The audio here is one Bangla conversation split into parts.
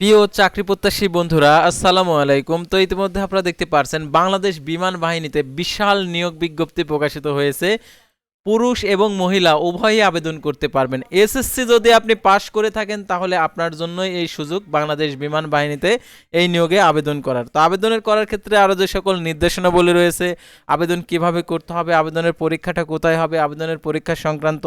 প্রিয় চাকরি প্রত্যাশী বন্ধুরা, আসসালামু আলাইকুম। তো ইতিমধ্যে আপনারা দেখতে পারছেন, বাংলাদেশ বিমান বাহিনীতে বিশাল নিয়োগ বিজ্ঞপ্তি প্রকাশিত হয়েছে। পুরুষ এবং মহিলা উভয়ই আবেদন করতে পারবেন। এসএসসি যদি আপনি পাশ করে থাকেন, তাহলে আপনার জন্যই এই সুযোগ বাংলাদেশ বিমান বাহিনীতে এই নিয়োগে আবেদন করার। তো আবেদনের করার ক্ষেত্রে আরও যে সকল নির্দেশনাবলী রয়েছে, আবেদন কীভাবে করতে হবে, আবেদনের পরীক্ষাটা কোথায় হবে, আবেদনের পরীক্ষা সংক্রান্ত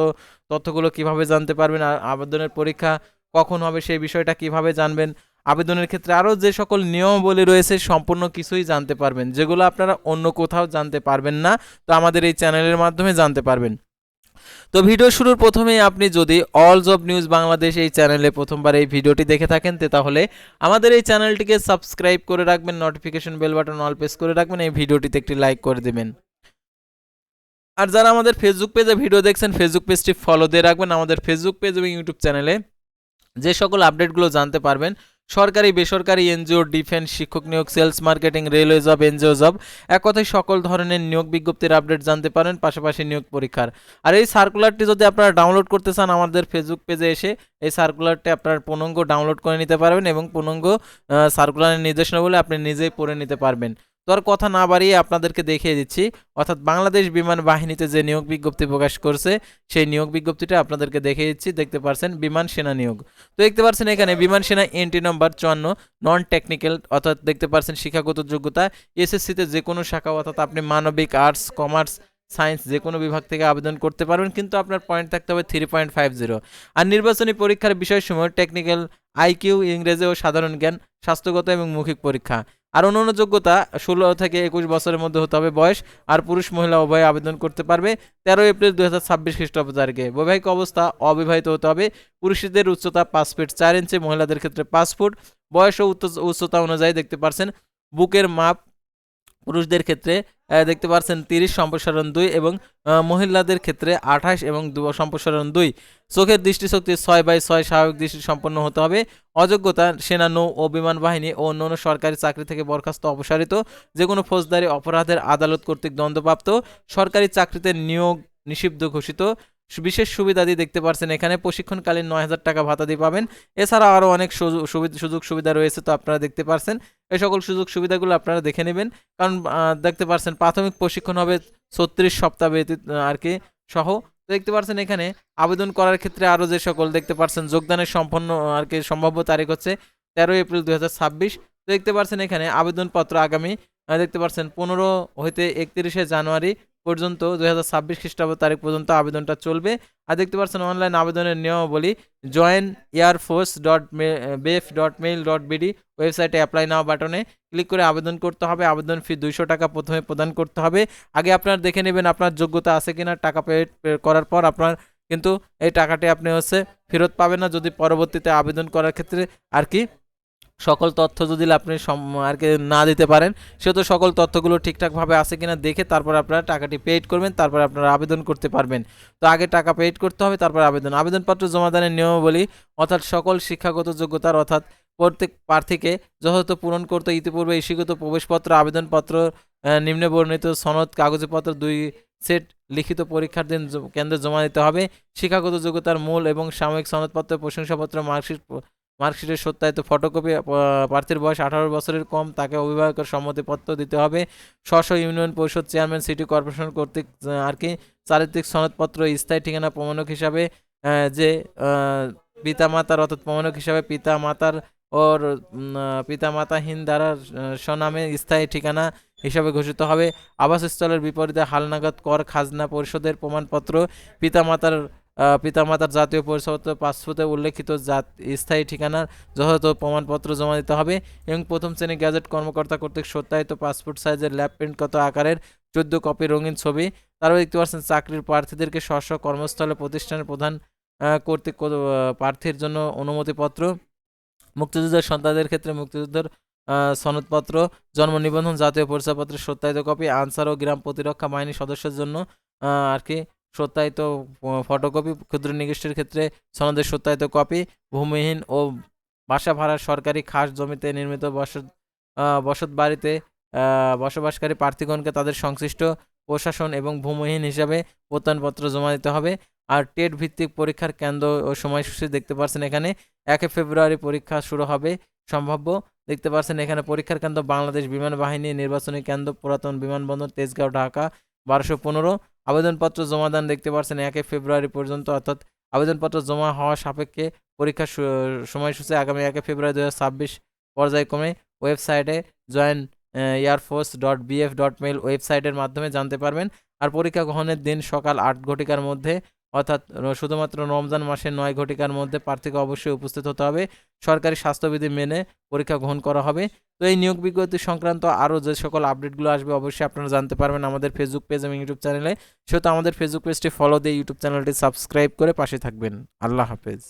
তথ্যগুলো কীভাবে জানতে পারবেন আর আবেদনের পরীক্ষা কখন হবে সেই বিষয়টা কীভাবে জানবেন? আবেদনের ক্ষেত্রে আরও যে সকল নিয়মাবলী রয়েছে সম্পূর্ণ কিছুই জানতে পারবেন, যেগুলো আপনারা অন্য কোথাও জানতে পারবেন না। তো আমাদের এই চ্যানেলের মাধ্যমে জানতে পারবেন। তো ভিডিও শুরুর প্রথমেই আপনি যদি অল জব নিউজ বাংলাদেশ এই চ্যানেলে প্রথমবার এই ভিডিওটি দেখে থাকেন তাহলে আমাদের এই চ্যানেলটিকে সাবস্ক্রাইব করে রাখবেন, notification bell button all press করে রাখবেন, এই ভিডিওটিতে একটি লাইক করে দেবেন। আর যারা আমাদের ফেসবুক পেজে ভিডিও দেখছেন ফেসবুক পেজটি ফলো দিয়ে রাখবেন। আমাদের ফেসবুক পেজ এবং ইউটিউব চ্যানেলে যে সকল আপডেটগুলো জানতে পারবেন, সরকারি, বেসরকারি এনজিও, ডিফেন্স, শিক্ষক নিয়োগ, sales marketing, railway job, NGO job, এক কথায় সকল ধরনের নিয়োগ বিজ্ঞপ্তির আপডেট জানতে পারেন, পাশাপাশি নিয়োগ পরীক্ষার। আর এই সার্কুলারটি যদি আপনারা ডাউনলোড করতে চান আমাদের ফেসবুক পেজে এসে, এই সার্কুলারটি আপনার পূর্ণাঙ্গ ডাউনলোড করে নিতে পারবেন এবং পূর্ণাঙ্গ সার্কুলারের নির্দেশনা বলে আপনি নিজেই পড়ে নিতে পারবেন। তো আর কথা না বাড়িয়ে আপনাদেরকে দেখিয়ে দিচ্ছি, অর্থাৎ বাংলাদেশ বিমান বাহিনীতে যে নিয়োগ বিজ্ঞপ্তি প্রকাশ করছে, সেই নিয়োগ বিজ্ঞপ্তিটা আপনাদেরকে দেখিয়ে দিচ্ছি। দেখতে পারছেন বিমান সেনা নিয়োগ। তো দেখতে পারছেন এখানে বিমান সেনা এন্ট্রি নম্বর চুয়ান্ন, নন টেকনিক্যাল, অর্থাৎ দেখতে পারছেন শিক্ষাগত যোগ্যতা, এসএসসিতে যে কোনো শাখা, অর্থাৎ আপনি মানবিক, আর্টস, কমার্স সায়েন্স যে কোনো বিভাগ থেকে আবেদন করতে পারবেন, কিন্তু আপনার পয়েন্ট থাকতে হবে থ্রি পয়েন্ট ফাইভ জিরো আর নির্বাচনী পরীক্ষার বিষয়সমূহ টেকনিক্যাল আইকিউ ইংরেজি ও সাধারণ জ্ঞান, স্বাস্থ্যগত এবং মৌখিক পরীক্ষা। আর অন্যান্য যোগ্যতা ষোলো থেকে একুশ বছরের মধ্যে হতে হবে বয়স, আর পুরুষ মহিলা উভয় আবেদন করতে পারবে তেরো এপ্রিল দু হাজার ছাব্বিশ খ্রিস্টাব্দ তারিখে বৈবাহিক অবস্থা অবিবাহিত হতে হবে, পুরুষদের উচ্চতা পাঁচ ফিট চার ইঞ্চি মহিলাদের ক্ষেত্রে পাঁচ ফুট বয়স ও উচ্চ- উচ্চতা অনুযায়ী দেখতে পারছেন, বুকের মাপ পুরুষদের ক্ষেত্রে দেখতে পাচ্ছেন তিরিশ, সম্প্রসারণ দুই এবং মহিলাদের ক্ষেত্রে আঠাশ এবং সম্প্রসারণ দুই। চোখের দৃষ্টিশক্তি ছয় বাই ছয় স্বাভাবিক দৃষ্টি সম্পন্ন হতে হবে। অযোগ্যতা, সেনা, নৌ ও বিমান বাহিনী ও অন্যান্য সরকারি চাকরি থেকে বরখাস্ত অপসারিত। যে কোনো ফৌজদারি অপরাধের আদালত কর্তৃক দণ্ডপ্রাপ্ত। সরকারি চাকরিতে নিয়োগ নিষিদ্ধ ঘোষিত। বিশেষ সুবিধাদি দেখতে পাচ্ছেন এখানে প্রশিক্ষণকালীন নয় হাজার টাকা ভাতা দিয়ে পাবেন। এছাড়া আরও অনেক সুযোগ সুবিধা- সুযোগ সুবিধা রয়েছে তো আপনারা দেখতে পারছেন। এই সকল সুযোগ সুবিধাগুলো আপনারা দেখে নেবেন। কারণ দেখতে পারছেন প্রাথমিক প্রশিক্ষণ হবে ছত্রিশ সপ্তাহ ব্যতীত আর কি, সহ। দেখতে পারছেন এখানে আবেদন করার ক্ষেত্রে আরও যে সকল দেখতে পারছেন যোগদানের সম্পন্ন, আর কি, সম্ভাব্য তারিখ হচ্ছে তেরোই এপ্রিল দু হাজার ছাব্বিশ। দেখতে পারছেন এখানে আবেদনপত্র আগামী দেখতে পারছেন পনেরো হইতে একত্রিশে জানুয়ারি পর্যন্ত, দুই হাজার ছাব্বিশ খ্রিস্টাব্দ তারিখ পর্যন্ত আবেদনটা চলবে। আর দেখতে পাচ্ছেন অনলাইন আবেদনের নিয়মাবলী join air force dot BAF dot mail dot BD ওয়েবসাইটে অ্যাপ্লাই নাও বাটনে ক্লিক করে আবেদন করতে হবে। আবেদন ফি দুইশো টাকা প্রথমে প্রদান করতে হবে। আগে আপনার দেখে নেবেন আপনার যোগ্যতা আছে কিনা, টাকা পে, করার পর আপনার কিন্তু এই টাকাটি আপনি হচ্ছে ফেরত পাবেন না। যদি পরবর্তীতে আবেদন করার ক্ষেত্রে আর কি সকল তথ্য যদি আপনি আর কি না দিতে পারেন সেহেতু সকল তথ্যগুলো ঠিকঠাকভাবে আছে কিনা দেখে তারপর আপনারা টাকাটি পেইড করবেন, তারপর আপনারা আবেদন করতে পারবেন। তো আগে টাকা পেইড করতে হবে, তারপর আবেদন। আবেদনপত্র জমাদানের নিয়মাবলী, অর্থাৎ সকল শিক্ষাগত যোগ্যতার, অর্থাৎ প্রত্যেক প্রার্থীকে যথাযথ পূরণ করতে ইতিপূর্বে ইস্যুগত প্রবেশপত্র, আবেদনপত্র নিম্নে বর্ণিত সনদ, কাগজপত্র দুই সেট লিখিত পরীক্ষার দিন কেন্দ্রে জমা দিতে হবে। শিক্ষাগত যোগ্যতার মূল এবং সাময়িক সনদপত্র, প্রশংসাপত্র, মার্কশিট মার্কশিটের সত্যায়িত ফটোকপি প্রার্থীর বয়স আঠারো বছরের কম তাকে অভিভাবকের সম্মতিপত্র দিতে হবে। স্ব ইউনিয়ন পরিষদ চেয়ারম্যান সিটি কর্পোরেশন কর্তৃক আর কি চারিত্রিক সনদপত্র স্থায়ী ঠিকানা প্রমাণক হিসাবে যে আহ, পিতামাতার অর্থাৎ প্রমাণক হিসাবে পিতা মাতার ওর পিতামাতাহীন দ্বারা স্বনামে স্থায়ী ঠিকানা হিসাবে ঘোষিত হবে। আবাসস্থলের বিপরীতে হালনাগাদ কর খাজনা পরিশোধের প্রমাণপত্র পিতামাতার পিতামাতার জাতীয় পরিচয়পত্র পাসপোর্টে উল্লেখিত জাত, স্থায়ী ঠিকানার যথাযথ প্রমাণপত্র জমা দিতে হবে এবং প্রথম শ্রেণি গ্যাজেট কর্মকর্তা কর্তৃক সত্যায়িত পাসপোর্ট সাইজের ল্যাব প্রিন্ট কত আকারের, চোদ্দ কপি রঙিন ছবি। তারপর দেখতে পাচ্ছেন, চাকরির প্রার্থীদেরকে স্ব কর্মস্থলে প্রতিষ্ঠানের প্রধান কর্তৃক প্রার্থীর জন্য অনুমতিপত্র। মুক্তিযুদ্ধের সন্তানদের ক্ষেত্রে মুক্তিযুদ্ধের সনদপত্র, জন্ম নিবন্ধন, জাতীয় পরিচয়পত্রের সত্যায়িত কপি, আনসার ও গ্রাম প্রতিরক্ষা বাহিনী সদস্যের জন্য আর কি সত্যায়িত ফটোকপি ক্ষুদ্র নিগোষ্ঠীর ক্ষেত্রে সনদের সত্যায়িত কপি ভূমিহীন ও বাসা ভাড়ার সরকারি খাস জমিতে নির্মিত বসত বসত বাড়িতে বসবাসকারী প্রার্থীগণকে তাদের সংশ্লিষ্ট প্রশাসন এবং ভূমিহীন হিসাবে প্রত্যয়নপত্র জমা দিতে হবে। আর টেট ভিত্তিক পরীক্ষার কেন্দ্র ও সময়সূচি দেখতে পাচ্ছেন এখানে, একে ফেব্রুয়ারি পরীক্ষা শুরু হবে সম্ভাব্য। দেখতে পাচ্ছেন এখানে পরীক্ষার কেন্দ্র বাংলাদেশ বিমান বাহিনী নির্বাচনী কেন্দ্র, পুরাতন বিমানবন্দর, তেজগাঁও, ঢাকা, বারোশো পনেরো। আবেদনপত্র জমা দান দেখতে পাচ্ছেন একে ফেব্রুয়ারি পর্যন্ত, অর্থাৎ আবেদনপত্র জমা হওয়া সাপেক্ষে পরীক্ষার সময়সূচি আগামী একে ফেব্রুয়ারি দু হাজার ছাব্বিশ পর্যায়ক্রমে ওয়েবসাইটে join air force dot BF dot mail ওয়েবসাইটের মাধ্যমে জানতে পারবেন। আর পরীক্ষা গ্রহণের দিন সকাল আট ঘটিকার মধ্যে অর্থাৎ শুধুমাত্র রমজান মাসের নয় ঘটিকার মধ্যে প্রার্থীকে অবশ্যই উপস্থিত হতে হবে। সরকারি স্বাস্থ্যবিধি মেনে পরীক্ষা গ্রহণ করা হবে। তো এই নিয়োগ বিজ্ঞপ্তি সংক্রান্ত আরও যে সকল আপডেটগুলো আসবে অবশ্যই আপনারা জানতে পারবেন আমাদের ফেসবুক পেজ এবং ইউটিউব চ্যানেলে সেহেতু আমাদের ফেসবুক পেজটি ফলো দিয়ে ইউটিউব চ্যানেলটি সাবস্ক্রাইব করে পাশে থাকবেন। আল্লাহ হাফেজ।